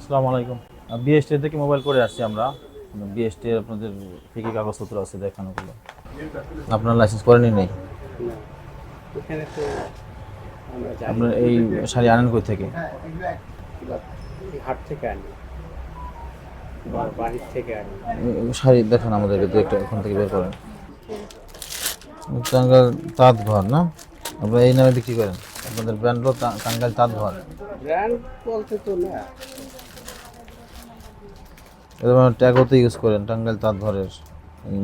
আসসালামু আলাইকুম। বিএসটি থেকে মোবাইল করে আসছি আমরা। বিএসটি আপনাদের কী কী কাগজপত্র আছে দেখানোগুলো? আপনার লাইসেন্স করেনি নেই? আপনার এই শাড়ি আনেন কই থেকে? হাট থেকে আনি। বাড়ির থেকে আনি। শাড়ি দেখান আমাদেরকে দু একটা ওখান থেকে বের করেন। টাঙ্গাল তাঁত ঘর না? আপনারা এই নামে বিক্রি করেন? আপনাদের ব্র্যান্ড হলো টা- টাঙ্গাইল তাঁত ঘর ব্র্যান্ড বলতে তো না। এরকম ট্যাগও তো ইউজ করেন টাঙ্গাইল তাঁত ঘরের।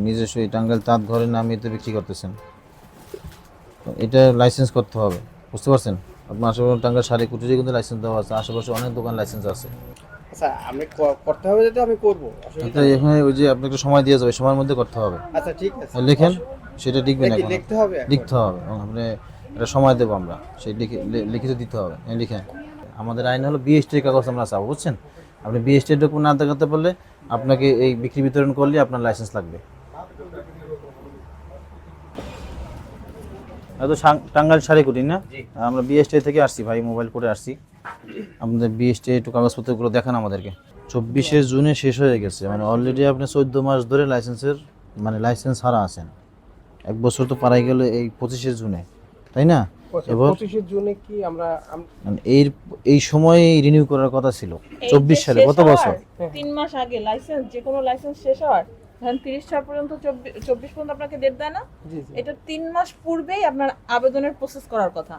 নিজস্ব এই টাঙ্গাইল তাঁত ঘরের নামে তো বিক্রি করতেছেন। এটা লাইসেন্স করতে হবে বুঝতে পারছেন? আপনার আশেপাশে টাঙ্গাইল শাড়ি কুটিরে কিন্তু লাইসেন্স দেওয়া আছে আশেপাশে অনেক দোকান লাইসেন্স আছে। আচ্ছা আমি করতে হবে যদি আমি করব। এখানে ওই যে আপনি একটু সময় দিয়ে যাবে সময়ের মধ্যে করতে হবে। আচ্ছা ঠিক আছে। লেখেন সেটা লিখবেন এখন। লিখতে হবে লিখতে হবে আপনি একটা সময় দেবো আমরা। সেই লিখে লিখিত দিতে হবে হ্যাঁ লিখেন। আমাদের আইন হলো বিএসটির কাগজ আমরা চাবো বুঝছেন? আপনি বিএসটির ডকুমেন্ট না দেখাতে পারলে আপনাকে এই বিক্রি বিতরণ করলে আপনার লাইসেন্স লাগবে। তো টাঙ্গাইল শাড়িকুটি না? আমরা বিএসটি থেকে আসছি ভাই মোবাইল করে আসছি। আমাদের বিএসটি একটু কাগজপত্রগুলো দেখান আমাদেরকে। চব্বিশে জুনে শেষ হয়ে গেছে মানে অলরেডি আপনি চোদ্দ মাস ধরে লাইসেন্সের মানে লাইসেন্স হারা আছেন। এক বছর তো পারাই গেল এই পঁচিশে জুনে তাই না? এবার জুনে কি আমরা আম- মানে এই এই সময় রিনিউ করার কথা ছিল। চব্বিশ সালে কত বছর। তিন মাস আগে লাইসেন্স যে কোনো লাইসেন্স শেষ হওয়ার ধরেন তিরিশ সাল পর্যন্ত চব্বিশ পর্যন্ত আপনাকে ডেট দেয় না? এটা তিন মাস পূর্বেই আপনার আবেদনের প্রসেস করার কথা।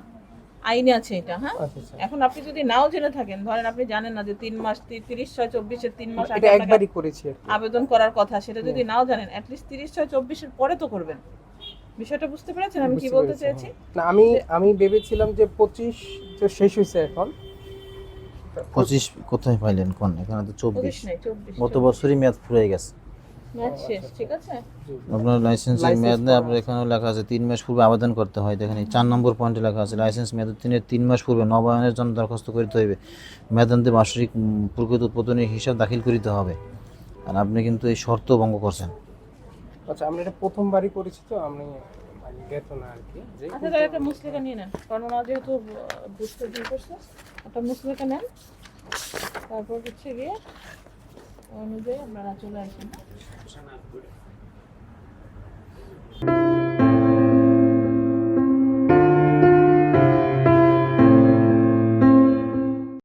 আইনে আছে এটা হ্যাঁ? আচ্ছা আচ্ছা। এখন আপনি যদি নাও জেনে থাকেন ধরেন আপনি জানেন না যে তিন মাস তিরিশ ছয় চব্বিশের তিন মাস আগে এটা একবারই করেছি আবেদন করার কথা সেটা যদি নাও জানেন অ্যাটলিস্ট তিরিশ ছয় চব্বিশের পরে তো করবেন। বিষয়টা বুঝতে পেরেছেন? আমি কি বলতে পেরেছি, চেয়েছি? না আমি আমি ভেবেছিলাম যে পঁচিশ তো শেষ হয়েছে এখন। পঁচিশ কোথায় পাইলেন কোন? এখানে তো চব্বিশ। গত বছরই মেয়াদ ফুরিয়ে গেছে। শেষ ঠিক আছে? আপনার লাইসেন্সের মেয়াদ নেই আপনার এখানে লেখা আছে তিন মাস পূর্বে আবেদন করতে হয়। দেখেন এই চার নম্বর পয়েন্টে লেখা আছে লাইসেন্স মেয়াদ তিনের তিন মাস পূর্বে নবায়নের জন্য দরখাস্ত করতে হইবে। মেয়াদান্তে বার্ষিক প্রকৃত উৎপাদনের হিসাব দাখিল করিতে হবে। আর আপনি কিন্তু এই শর্ত ভঙ্গ করছেন। আচ্ছা আমরা এটা প্রথমবারই করেছি তো, আমি মানে না আর কি। আচ্ছা তাহলে একটা মুসলিকা নিয়ে নেন, কারণ ওরা যেহেতু বুঝতে দিয়ে করছে। একটা মুসলিকা নেন, তারপর হচ্ছে গিয়ে অনুযায়ী আপনারা চলে আসেন